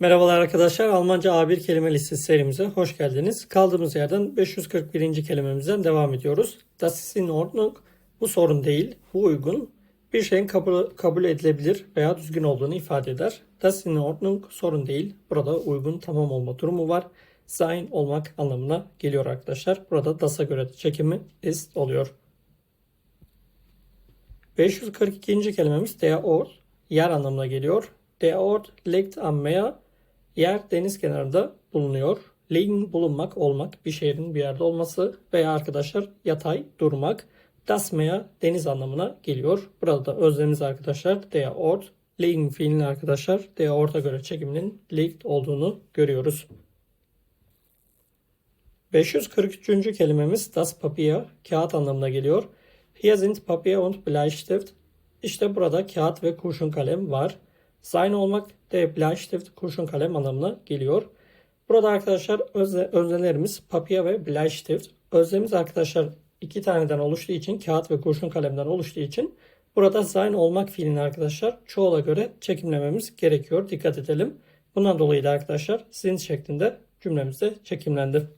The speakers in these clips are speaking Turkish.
Merhabalar arkadaşlar. Almanca A1 kelime listesi serimize hoş geldiniz. Kaldığımız yerden 541. kelimemizden devam ediyoruz. Das ist in Ordnung. Bu sorun değil, bu uygun. Bir şeyin kabul, kabul edilebilir veya düzgün olduğunu ifade eder. Das ist in Ordnung sorun değil. Burada uygun tamam olma durumu var. Sein olmak anlamına geliyor arkadaşlar. Burada das'a göre çekimi ist oluyor. 542. kelimemiz der Ort yer anlamına geliyor. Der Ort liegt am Meer yer deniz kenarında bulunuyor. Liegen bulunmak, olmak, bir şehrin bir yerde olması veya arkadaşlar yatay durmak. Das Meer deniz anlamına geliyor. Burada da özlemimiz arkadaşlar der Ort. Liegen fiilinin arkadaşlar der Ort'a göre çekiminin liegt olduğunu görüyoruz. 543. kelimemiz das Papier, kağıt anlamına geliyor. Hier sind Papier und Bleistift. İşte burada kağıt ve kurşun kalem var. Sein olmak de Bleistift, kurşun kalem anlamına geliyor. Burada arkadaşlar özne, öznelerimiz Papier ve Bleistift. Özlemiz arkadaşlar iki taneden oluştuğu için, kağıt ve kurşun kalemden oluştuğu için burada sein olmak fiilini arkadaşlar çoğula göre çekimlememiz gerekiyor. Dikkat edelim. Bundan dolayı da arkadaşlar sind şeklinde cümlemizde çekimlendi.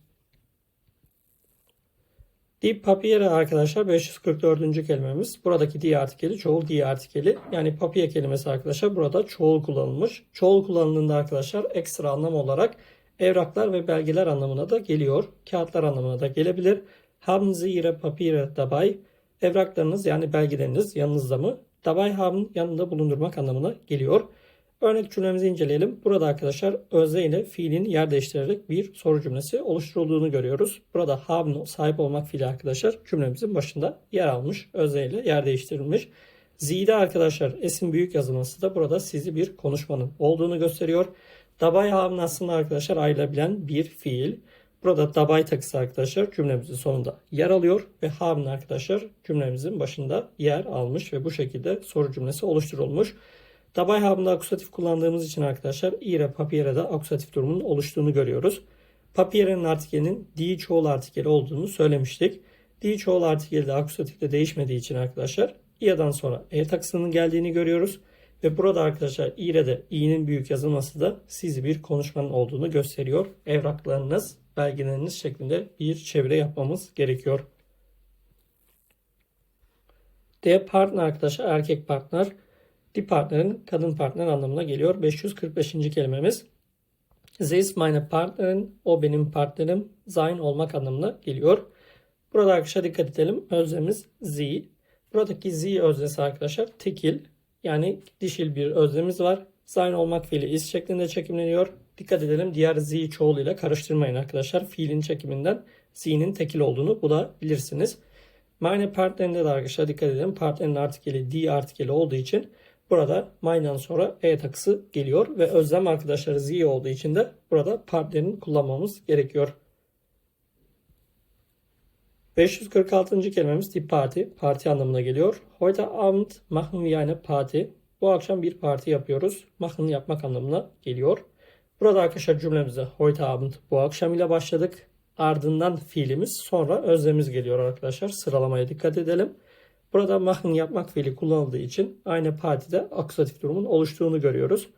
Die Papiere arkadaşlar 544. kelimemiz. Buradaki die artikeli çoğul die artikeli. Yani papier kelimesi arkadaşlar burada çoğul kullanılmış. Çoğul kullanıldığında arkadaşlar ekstra anlam olarak evraklar ve belgeler anlamına da geliyor. Kağıtlar anlamına da gelebilir. Haben Sie Ihre Papiere dabei? Evraklarınız yani belgeleriniz yanınızda mı? Dabei haben yanında bulundurmak anlamına geliyor. Örnek cümlemizi inceleyelim. Burada arkadaşlar özne ile fiilin yer değiştirerek bir soru cümlesi oluşturulduğunu görüyoruz. Burada haben sahip olmak fiili arkadaşlar cümlemizin başında yer almış. Özne ile yer değiştirilmiş. Z'de arkadaşlar esin büyük yazılması da burada sizi bir konuşmanın olduğunu gösteriyor. Dabei haben aslında arkadaşlar ayrılabilen bir fiil. Burada dabei takısı arkadaşlar cümlemizin sonunda yer alıyor ve haben arkadaşlar cümlemizin başında yer almış ve bu şekilde soru cümlesi oluşturulmuş. Dabei haben'da akusatif kullandığımız için arkadaşlar ihre papiere de akusatif durumunun oluştuğunu görüyoruz. Papiere'nin artikelinin die çoğul artikeli olduğunu söylemiştik. Die çoğul artikeli de akusatifte değişmediği için arkadaşlar i'den sonra e takısının geldiğini görüyoruz. Ve burada arkadaşlar i'de i'nin büyük yazılması da sizi bir konuşmanın olduğunu gösteriyor. Evraklarınız, belgeleriniz şeklinde bir çevire yapmamız gerekiyor. D partner arkadaşlar erkek partner. Die partnerin kadın partner anlamına geliyor. 545. kelimemiz. Sie ist meine Partnerin. O benim partnerim. Sein olmak anlamına geliyor. Burada arkadaşlar dikkat edelim. Özlemiz sie. Buradaki sie öznesi arkadaşlar tekil. Yani dişil bir özlemiz var. Sein olmak fiili is şeklinde çekimleniyor. Dikkat edelim diğer sie çoğul karıştırmayın arkadaşlar. Fiilin çekiminden sie'nin tekil olduğunu bulabilirsiniz. Meine partnerinde de arkadaşlar dikkat edelim. Partnerin artikeli die artikeli olduğu için Burada mine'dan sonra e takısı geliyor ve özlem arkadaşları z olduğu için de burada partnerini kullanmamız gerekiyor. 546. kelimemiz die Party. Parti anlamına geliyor. Heute Abend machen wir eine Party. Bu akşam bir parti yapıyoruz. Machen yapmak anlamına geliyor. Burada arkadaşlar cümlemize heute Abend bu akşam ile başladık. Ardından fiilimiz sonra özlemimiz geliyor arkadaşlar. Sıralamaya dikkat edelim. Burada machen yapmak fiili kullanıldığı için aynı partide akusatif durumun oluştuğunu görüyoruz.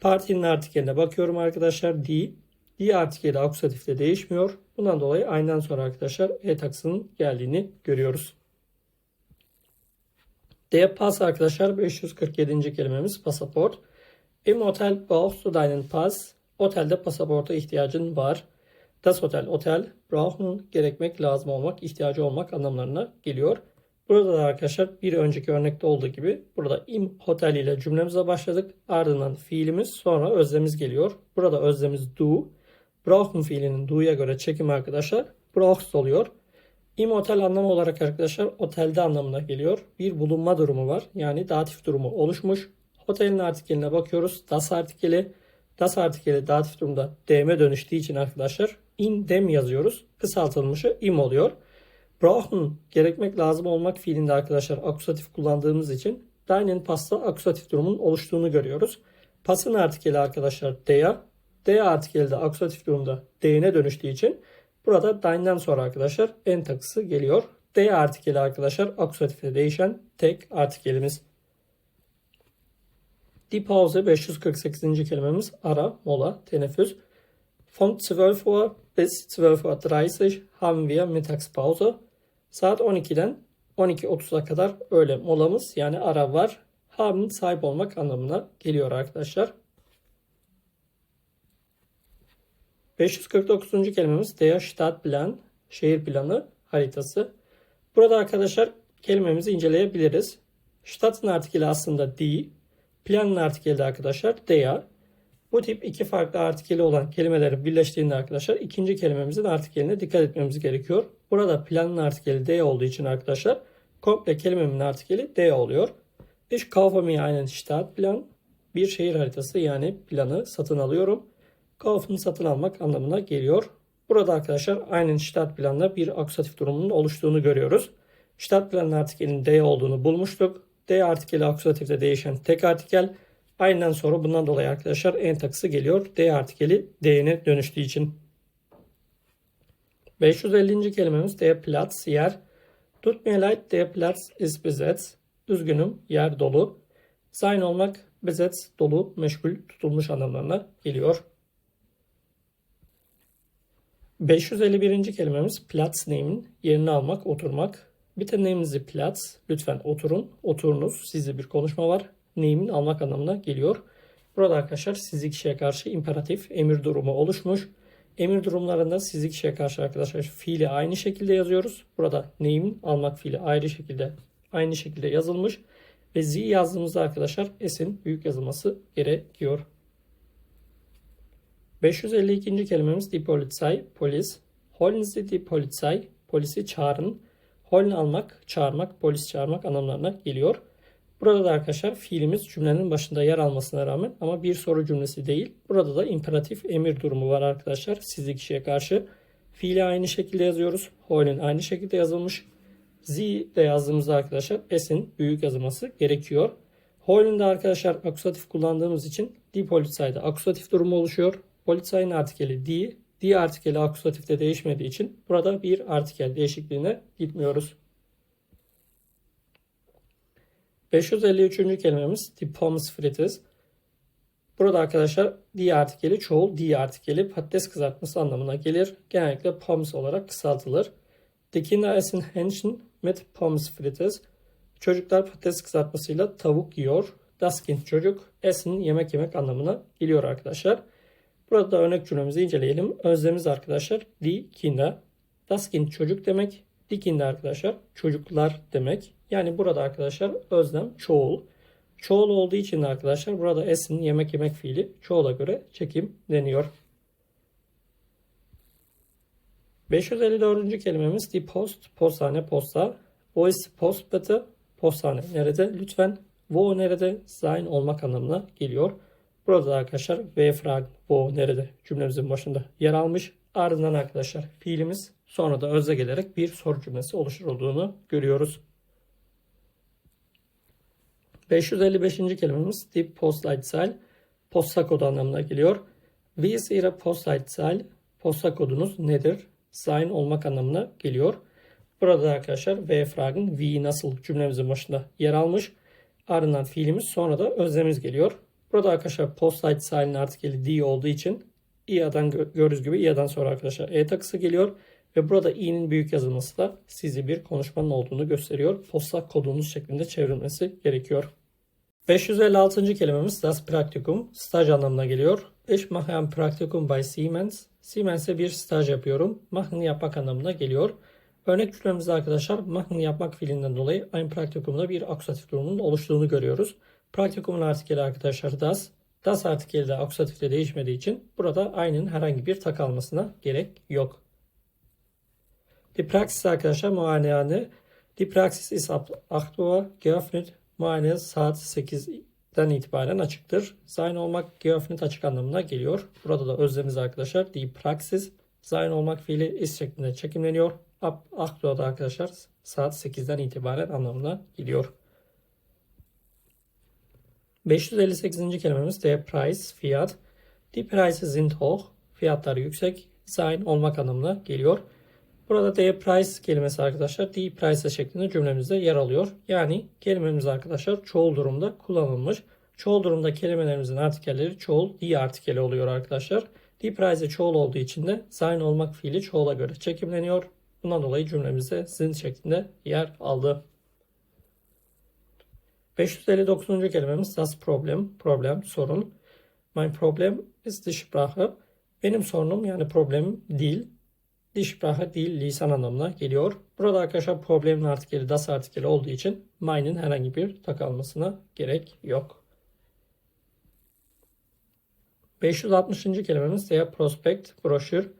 Partinin artikeline bakıyorum arkadaşlar. Die. Die artikeli akusatifte değişmiyor. Bundan dolayı aynen sonra arkadaşlar e taksının geldiğini görüyoruz. Der Pass arkadaşlar 547. kelimemiz pasaport. Im Hotel brauchst du deinen Pass. Otelde pasaporta ihtiyacın var. Das Hotel, otel, brauchen gerekmek, lazım olmak, ihtiyacı olmak anlamlarına geliyor. Burada da arkadaşlar bir önceki örnekte olduğu gibi burada im hotel ile cümlemize başladık. Ardından fiilimiz sonra özlemiz geliyor. Burada özlemiz do. Brauchen fiilinin do'ya göre çekim arkadaşlar brauchst oluyor. Im hotel anlamı olarak arkadaşlar otelde anlamına geliyor. Bir bulunma durumu var. Yani datif durumu oluşmuş. Otelin artikeline bakıyoruz. Das artikeli. Das artikeli datif durumda dm dönüştüğü için arkadaşlar in dem yazıyoruz. Kısaltılmışı im oluyor. Brauchen gerekmek lazım olmak fiilinde arkadaşlar akusatif kullandığımız için deinen pasta akusatif durumun oluştuğunu görüyoruz. Pasın artikeli arkadaşlar der. D artikeli de akusatif durumda D'ne dönüştüğü için burada dein'den sonra arkadaşlar en takısı geliyor. D artikeli arkadaşlar akusatifte değişen tek artikelimiz. Die Pause 548. kelimemiz ara, mola, teneffüs. Von 12 Uhr bis 12.30 Uhr haben wir Mittagspause. Saat 12'den 12.30'a kadar öğle molamız yani ara var. Haben sahip olmak anlamına geliyor arkadaşlar. 549. kelimemiz Der Stadtplan, şehir planı haritası. Burada arkadaşlar kelimemizi inceleyebiliriz. Stadt'ın artikeli aslında die, planın artikeli de arkadaşlar der. Bu tip iki farklı artikeli olan kelimeleri birleştiğinde arkadaşlar ikinci kelimemizin artikeline dikkat etmemiz gerekiyor. Burada planın artikeli D olduğu için arkadaşlar komple kelimemin artikeli D oluyor. Ich kaufe mir einen Stadtplan. Bir şehir haritası yani planı satın alıyorum. Kaufen satın almak anlamına geliyor. Burada arkadaşlar aynı Stadtplan'da bir akusatif durumunun oluştuğunu görüyoruz. Stadtplan'ın artikelinin D olduğunu bulmuştuk. D artikeli akusatifte değişen tek artikel. Aynen sonra bundan dolayı arkadaşlar en takısı geliyor. D artikeli D'ye dönüştüğü için. 550. kelimemiz der Platz, yer. Tut mir leid, der Platz ist besetzt. Üzgünüm, yer dolu. Sein olmak, besetzt, dolu, meşgul, tutulmuş anlamlarına geliyor. 551. kelimemiz Platz nehmen, yerini almak, oturmak. Bitte nehmen Sie Platz, lütfen oturun, oturunuz, sizde bir konuşma var. Nehmen almak anlamına geliyor. Burada arkadaşlar sizlik kişiye karşı imperatif emir durumu oluşmuş. Emir durumlarında sizlik kişiye karşı arkadaşlar fiili aynı şekilde yazıyoruz. Burada nehmen almak fiili ayrı şekilde aynı şekilde yazılmış. Ve Z yazdığımızda arkadaşlar S'in büyük yazılması gerekiyor. 552. kelimemiz die Polizei, polis. Holen Sie die Polizei, polisi çağırın. Holen almak, çağırmak, polis çağırmak anlamlarına geliyor. Burada da arkadaşlar fiilimiz cümlenin başında yer almasına rağmen ama bir soru cümlesi değil. Burada da imperatif emir durumu var arkadaşlar sizli kişiye karşı. Fiili aynı şekilde yazıyoruz. Holen aynı şekilde yazılmış. Z de yazdığımızda arkadaşlar S'in büyük yazılması gerekiyor. Holen'de arkadaşlar akusatif kullandığımız için die Polizei'de akusatif durumu oluşuyor. Polizei'nin artikeli die, die artikeli akusatifte değişmediği için burada bir artikel değişikliğine gitmiyoruz. 553. kelimemiz die Pommes frites. Burada arkadaşlar die artikeli çoğul die artikeli patates kızartması anlamına gelir. Genellikle pommes olarak kısaltılır. Die Kinder essen Hähnchen mit Pommes frites. Çocuklar patates kızartmasıyla tavuk yiyor. Das Kind çocuk, essen yemek yemek anlamına geliyor arkadaşlar. Burada da örnek cümlemizi inceleyelim. Özlemiz arkadaşlar die Kinder. Das Kind çocuk demek. Die Kinder arkadaşlar çocuklar demek. Yani burada arkadaşlar özlem çoğul. Çoğul olduğu için de arkadaşlar burada esin yemek yemek fiili çoğula göre çekim deniyor. 554. kelimemiz die Post, postane, posta. Wo ist Post bitte? Postane nerede? Lütfen. Wo nerede? Sein olmak anlamına geliyor. Burada arkadaşlar V frag, wo nerede cümlemizin başında yer almış. Ardından arkadaşlar fiilimiz sonra da özle gelerek bir soru cümlesi oluşturulduğunu görüyoruz. 555. kelimemiz die Postleitzahl. Posta kodu anlamına geliyor. Wie ist Ihre Postleitzahl? Posta kodunuz nedir? Sein olmak anlamına geliyor. Burada arkadaşlar V fragen wie nasıl cümlemizin başında yer almış. Ardından fiilimiz sonra da özlemimiz geliyor. Burada arkadaşlar Postleitzahl'in artikeli die olduğu için i'a'dan gördüğünüz gibi i'a'dan sonra arkadaşlar e takısı geliyor. Ve burada i'nin büyük yazılması da sizi bir konuşmanın olduğunu gösteriyor. Posta kodunuz şeklinde çevrilmesi gerekiyor. 556. kelimemiz das Praktikum. Staj anlamına geliyor. Ich mache ein Praktikum bei Siemens. Siemens'e bir staj yapıyorum. Machen yapmak anlamına geliyor. Örnek cümlemizde arkadaşlar machen yapmak fiilinden dolayı ein Praktikum'da bir akusatif durumunun oluştuğunu görüyoruz. Praktikumun artikeli arkadaşlar das. Das artikeli de akusatifte değişmediği için burada aynının herhangi bir tak almasına gerek yok. Die Praxis arkadaşlar muayenehane. Ab 8 Uhr geöffnet. Muayene saat 8'den itibaren açıktır. Sein olmak geöffnet açık anlamına geliyor. Burada da özlemiz arkadaşlar die Praxis sein olmak fiili is şeklinde çekimleniyor. Ab 8 Uhr'da arkadaşlar saat 8'den itibaren anlamına geliyor. 558. kelimemiz der Preis, fiyat. Die Preise sind hoch. Fiyatlar yüksek. Sein olmak anlamına geliyor. Burada der Preis kelimesi arkadaşlar die Preise şeklinde cümlemizde yer alıyor. Yani kelimemiz arkadaşlar çoğul durumda kullanılmış. Çoğul durumda kelimelerimizin artikelleri çoğul die artikeli oluyor arkadaşlar. Die Preise çoğul olduğu için de sein olmak fiili çoğula göre çekimleniyor. Bundan dolayı cümlemizde sind şeklinde yer aldı. 559. kelimemiz das Problem, problem, sorun. Mein Problem ist die Sprache. Benim sorunum yani problemim dil. Die Sprache dil, lisan anlamına geliyor. Burada arkadaşlar problemin artikeli das artikeli olduğu için mein'in herhangi bir takılmasına gerek yok. 560. kelimemiz der Prospekt, broşür.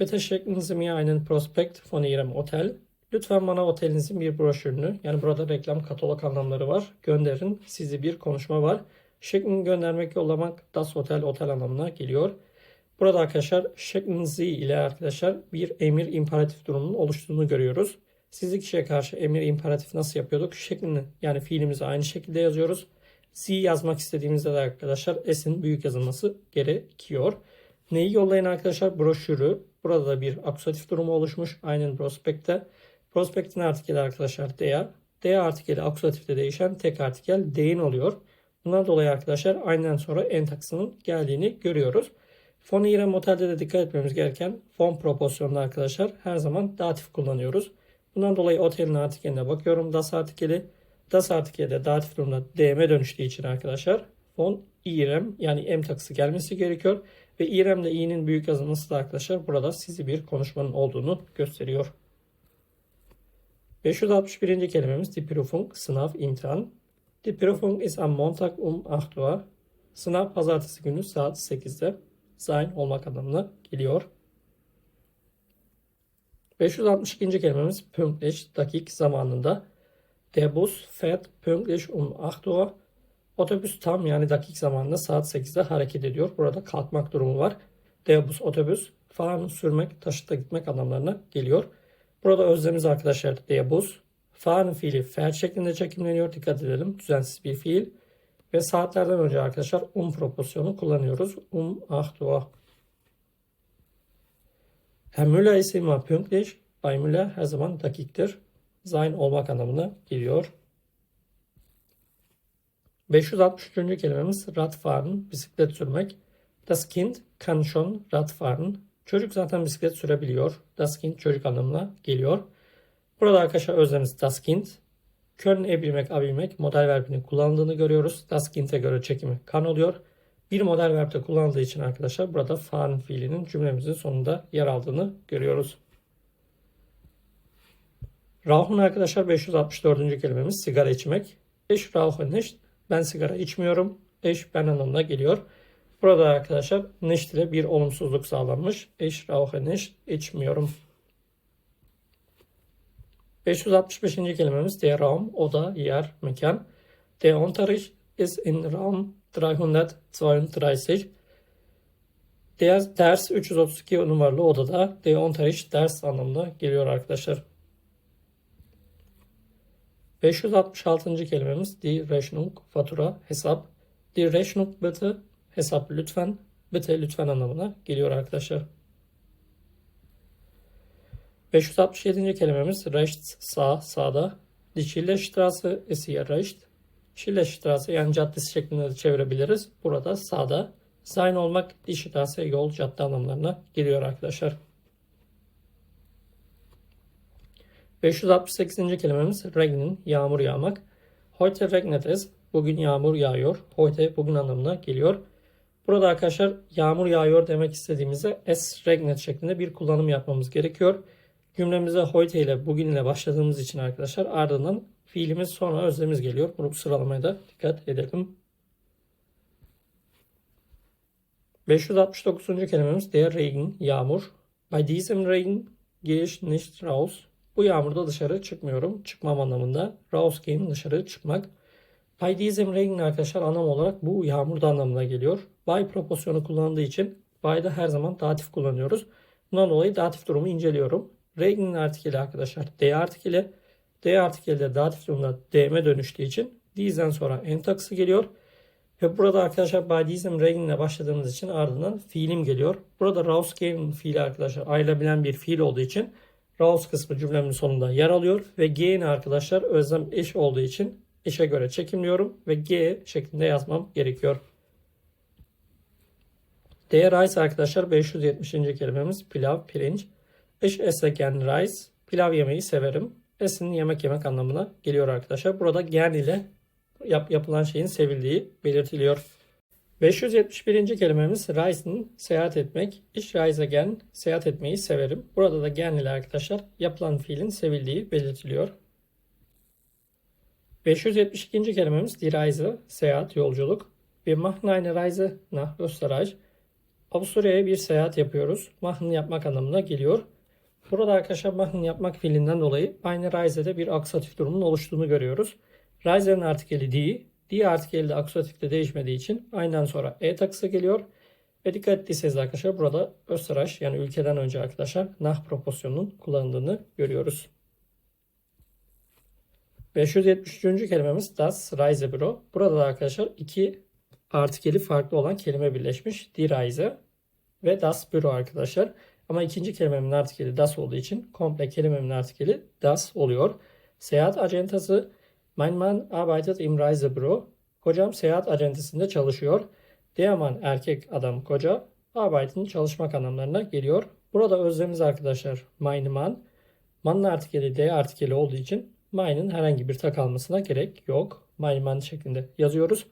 Bitte schicken Sie mir einen Prospekt von Ihrem Hotel. Lütfen bana otelinizin bir broşürünü, yani burada reklam katalog anlamları var. Gönderin, sizi bir konuşma var. Schicken göndermek, yollamak, das Hotel, otel anlamına geliyor. Burada arkadaşlar Sie ile arkadaşlar bir emir imperatif durumunun oluştuğunu görüyoruz. Sizi kişiye karşı emir imperatif nasıl yapıyorduk? Şeklini yani fiilimizi aynı şekilde yazıyoruz. C yazmak istediğimizde de arkadaşlar S'in büyük yazılması gerekiyor. Neyi yollayın arkadaşlar? Broşürü. Burada da bir akusatif durumu oluşmuş. Aynen prospekte. Prospektin artikeli arkadaşlar DEA. DEA artikeli akusatifte değişen tek artikel deyin oluyor. Bundan dolayı arkadaşlar aynen sonra en taksının geldiğini görüyoruz. Fon ile motelde de dikkat etmemiz gereken fon proporsiyonunda arkadaşlar her zaman datif kullanıyoruz. Bundan dolayı otelin artikeline bakıyorum. Das artikeli. Das artikeli de datif durumda DM'e dönüştüğü için arkadaşlar fon İrem yani M takısı gelmesi gerekiyor. Ve İrem ile İ'nin büyük yazılması da arkadaşlar burada sizi bir konuşmanın olduğunu gösteriyor. 561. kelimemiz Die sınav, imtihan. Die Prüfung ist am Montag um 8 Uhr. Sınav pazartesi günü saat 8'de. Sein olmak anlamına geliyor. 562. kelimemiz pünktlich, dakik zamanında. Der Bus fährt pünktlich um 8 Uhr. Otobüs tam yani dakik zamanında saat 8'de hareket ediyor. Burada kalkmak durumu var. Der Bus otobüs fahren sürmek, taşıta gitmek anlamlarına geliyor. Burada özlemiz arkadaşlar der Bus. Fahren fiili fährt şeklinde çekimleniyor. Dikkat edelim. Düzensiz bir fiil. Ve saatlerden önce arkadaşlar um proporsiyonu kullanıyoruz. Um 8 Uhr. Herr Müller ise immer pünktlich. Bay Müller her zaman dakiktir. Sein olmak anlamına geliyor. 563. kelimemiz Radfahren, bisiklet sürmek. Das Kind kann schon Radfahren. Çocuk zaten bisiklet sürebiliyor. Das Kind çocuk anlamına geliyor. Burada arkadaşlar özlemimiz Das Kind. Können ebilmek, abilmek model verbinin kullanıldığını görüyoruz. Das Kind'e göre çekimi kan oluyor. Bir model verbde kullanıldığı için arkadaşlar burada fahren fiilinin cümlemizin sonunda yer aldığını görüyoruz. Rauchen arkadaşlar 564. kelimemiz sigara içmek. Ich rauche nicht. Ben sigara içmiyorum. Ich ben anlamına geliyor. Burada arkadaşlar nicht ile bir olumsuzluk sağlanmış. Ich rauche nicht. içmiyorum. 565. kelimemiz der Raum, oda, yer, mekan. Der Unterricht ist in Raum 332. Der ders 332 numaralı odada. Der Unterricht ders anlamına geliyor arkadaşlar. 566. kelimemiz die Rechnung, fatura, hesap. Die Rechnung bitte, hesap lütfen, bitte lütfen anlamına geliyor arkadaşlar. 567. kelimemiz rechts, sağ, sağda. Die Schillerstraße ist hier rechts. Schillerstraße yani caddesi şeklinde de çevirebiliriz. Burada sağda. Sein olmak, die Straße yol, cadde anlamlarına geliyor arkadaşlar. 568. kelimemiz regnen, yağmur yağmak. Heute regnet es. Bugün yağmur yağıyor. Heute bugün anlamına geliyor. Burada arkadaşlar yağmur yağıyor demek istediğimizde es regnet şeklinde bir kullanım yapmamız gerekiyor. Cümlemize heute ile bugün ile başladığımız için arkadaşlar ardından fiilimiz sonra özlemimiz geliyor. Bunu sıralamaya da dikkat edelim. 569. kelimemiz der Regen, yağmur. Bei diesem Regen gehe ich nicht raus. Bu yağmurda dışarı çıkmıyorum. Çıkmam anlamında. Rausgehen dışarı çıkmak. Bei diesem Regen arkadaşlar anlam olarak bu yağmurda anlamına geliyor. By proporsiyonu kullandığı için by'da her zaman datif kullanıyoruz. Bundan dolayı datif durumu inceliyorum. Regen'in artikeli arkadaşlar D artikeli. D artikeli de datif durumda DM'e dönüştüğü için dies'den sonra en takısı geliyor. Ve burada arkadaşlar by diesem Regen ile başladığımız için ardından fiilim geliyor. Burada rausgehen fiili arkadaşlar ayrılabilen bir fiil olduğu için Raus kısmı cümlemin sonunda yer alıyor ve gain arkadaşlar özlem eş olduğu için işe göre çekimliyorum ve G şeklinde yazmam gerekiyor. D rice arkadaşlar 570. kelimemiz pilav, pirinç. İş esse gern rice. Pilav yemeyi severim. Esin yemek yemek anlamına geliyor arkadaşlar. Burada gern ile yap, yapılan şeyin sevildiği belirtiliyor. 571. kelimemiz reisen seyahat etmek. Ich reise gern seyahat etmeyi severim. Burada da gern ile arkadaşlar yapılan fiilin sevildiği belirtiliyor. 572. kelimemiz die seyahat, yolculuk. Wir machen eine Reise nach Österreich. Avusturya'ya bir seyahat yapıyoruz. Machen yapmak anlamına geliyor. Burada arkadaşlar machen yapmak fiilinden dolayı aynı Reise'de bir aksatif durumun oluştuğunu görüyoruz. Reise'nin artikeli die, die artikeli de aksatifte değişmediği için aynen sonra e takısı geliyor. Ve dikkat ettiyseniz arkadaşlar burada Österreich yani ülkeden önce arkadaşlar nach proporsiyonunun kullanıldığını görüyoruz. 573. kelimemiz das Reisebüro. Burada da arkadaşlar iki artikeli farklı olan kelime birleşmiş. Die Reise ve das Büro arkadaşlar. Ama ikinci kelimemin artikeli das olduğu için komple kelimemin artikeli das oluyor. Seyahat acentası Mein Mann arbeitet im Reisebüro. Kocam seyahat acentesinde çalışıyor. Der erkek adam koca. Arbeiten çalışmak anlamlarına geliyor. Burada özlemiz arkadaşlar mein Mann. Mann'ın artikeli D artikeli olduğu için mein'in herhangi bir tak almasına gerek yok. Mein Mann şeklinde yazıyoruz.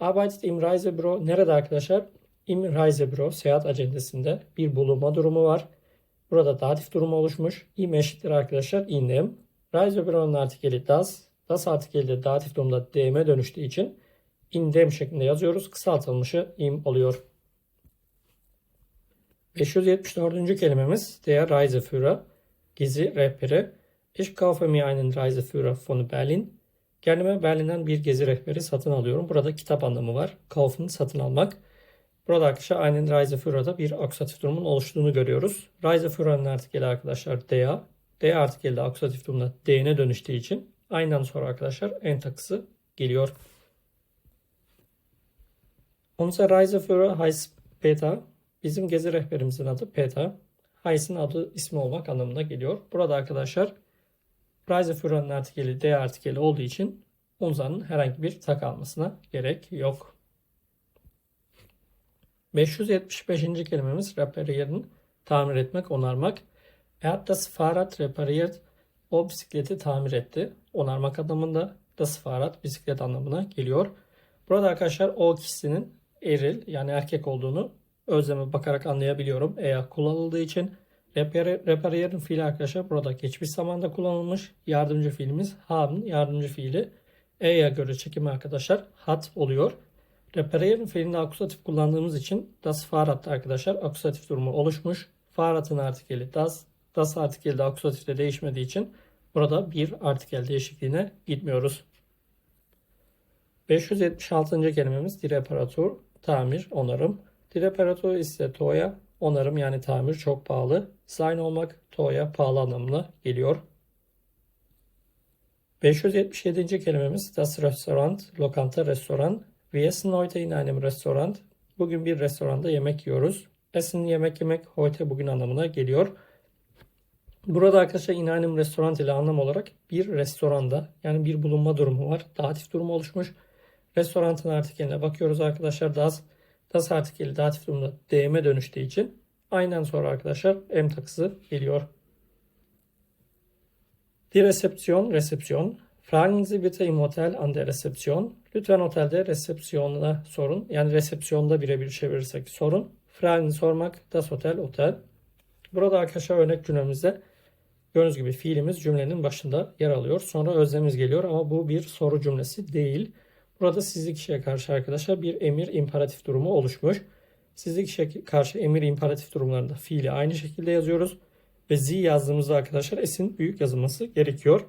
Arbeitet im Reisebüro nerede arkadaşlar? Im Reisebüro seyahat acentesinde bir bulunma durumu var. Burada datif durumu oluşmuş. Im eşittir arkadaşlar indim. Reisebüro'nun artikeli das. Das artikeli de datif durumda DM'e dönüştüğü için indem şeklinde yazıyoruz. Kısaltılmışı im oluyor. 574. kelimemiz der Reiseführer. Gezi rehberi. Ich kaufe mir einen Reiseführer von Berlin. Kendime Berlin'den bir gezi rehberi satın alıyorum. Burada kitap anlamı var. Kaufen satın almak. Burada arkadaşlar aynen Reiseführer'da bir aksatif durumun oluştuğunu görüyoruz. Reiseführer'ın artikeli arkadaşlar der. D artikeli de aksatif durumda D'ne dönüştüğü için aynen sonra arkadaşlar en takısı geliyor. Unser Reiseführer heißt Peter. Bizim gezi rehberimizin adı Peter. Heiss'in adı ismi olmak anlamına geliyor. Burada arkadaşlar Reiseführer'ın artikeli D artikeli olduğu için Unser'ın herhangi bir tak almasına gerek yok. 575. kelimemiz reparieren, tamir etmek, onarmak. Er das Fahrrad repariert. O bisikleti tamir etti. Onarmak anlamında das Fahrrad bisiklet anlamına geliyor. Burada arkadaşlar o kişinin eril yani erkek olduğunu özleme bakarak anlayabiliyorum. Eğer kullanıldığı için reparieren fiili arkadaşlar burada geçmiş zamanda kullanılmış. Yardımcı fiilimiz haben yardımcı fiili. E'ye göre çekim arkadaşlar hat oluyor. Reparieren fiilinde akusatif kullandığımız için das Fahrrad'da arkadaşlar akusatif durumu oluşmuş. Fahrrad'ın artikeli das. Das artikeli de akusatifte değişmediği için burada bir artikel değişikliğine gitmiyoruz. 576. kelimemiz die Reparatur, tamir, onarım. Die Reparatur ise toya, onarım yani tamir çok pahalı. Sein olmak toya pahalı anlamına geliyor. 577. kelimemiz das Restaurant, lokanta, restoran. Essen heute in einem Restaurant. Bugün bir restoranda yemek yiyoruz. Essen yemek yemek heute bugün anlamına geliyor. Burada arkadaşlar in einem Restaurant ile anlam olarak bir restoranda yani bir bulunma durumu var. Datif durumu oluşmuş. Restorantın artikeline bakıyoruz arkadaşlar. Das, das artikeli datif durumda DM'e dönüştüğü için aynen sonra arkadaşlar M takısı geliyor. Die Rezeption, resepsiyon. Fragen Sie bitte im Hotel an der Rezeption. Lütfen otelde resepsiyonuna sorun. Yani resepsiyonda birebir çevirirsek sorun. Fragen sormak, das Hotel, otel. Burada arkadaşlar örnek cümlemizde gördüğünüz gibi fiilimiz cümlenin başında yer alıyor. Sonra özlemimiz geliyor ama bu bir soru cümlesi değil. Burada sizli kişiye karşı arkadaşlar bir emir imperatif durumu oluşmuş. Sizli kişiye karşı emir imperatif durumlarında fiili aynı şekilde yazıyoruz. Ve z yazdığımızda arkadaşlar s'in büyük yazılması gerekiyor.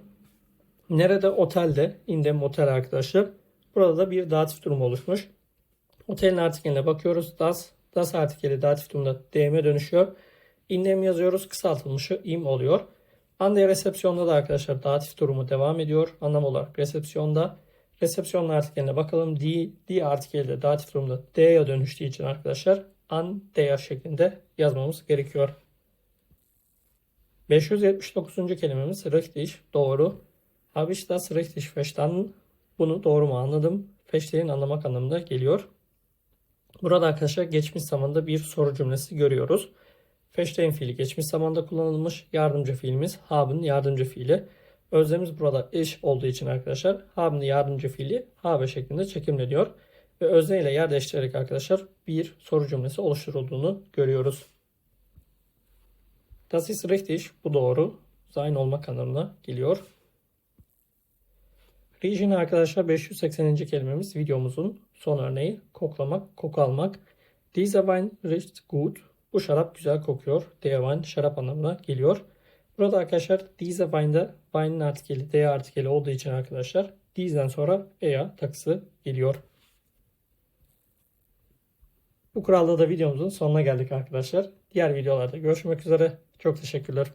Nerede? Otelde. In motel arkadaşlar. Burada da bir datif durumu oluşmuş. Otelin artikeline bakıyoruz. Das. Das artikeli datif durumda DM'e dönüşüyor. In yazıyoruz. Kısaltılmışı im oluyor. Ande resepsiyonda da arkadaşlar datif durumu devam ediyor. Anlam olarak resepsiyonda. Resepsiyonun artikeline bakalım. D, D artikeli de datif durumda D'ye dönüştüğü için arkadaşlar an D şeklinde yazmamız gerekiyor. 579. kelimemiz richtig, doğru. Habe ich das richtig verstanden? Bunu doğru mu anladım? Verstehen anlamak anlamında geliyor. Burada arkadaşlar geçmiş zamanda bir soru cümlesi görüyoruz. Verstehen fiili geçmiş zamanda kullanılmış. Yardımcı fiilimiz haben yardımcı fiili. Özlemimiz burada iş olduğu için arkadaşlar haben yardımcı fiili habe şeklinde çekimleniyor. Ve özne ile yer değiştirerek arkadaşlar bir soru cümlesi oluşturulduğunu görüyoruz. Das ist richtig. Bu doğru. Sein olmak anlamına geliyor. Riechen arkadaşlar 580. kelimemiz videomuzun son örneği. Koklamak, koku almak. Dieser Wein riecht gut. Bu şarap güzel kokuyor. Der Wein şarap anlamına geliyor. Burada arkadaşlar diese Wein'de Wein'in artikeli, der artikeli olduğu için arkadaşlar diese'den sonra ea takısı geliyor. Bu kuralda da videomuzun sonuna geldik arkadaşlar. Diğer videolarda görüşmek üzere. Çok teşekkürler.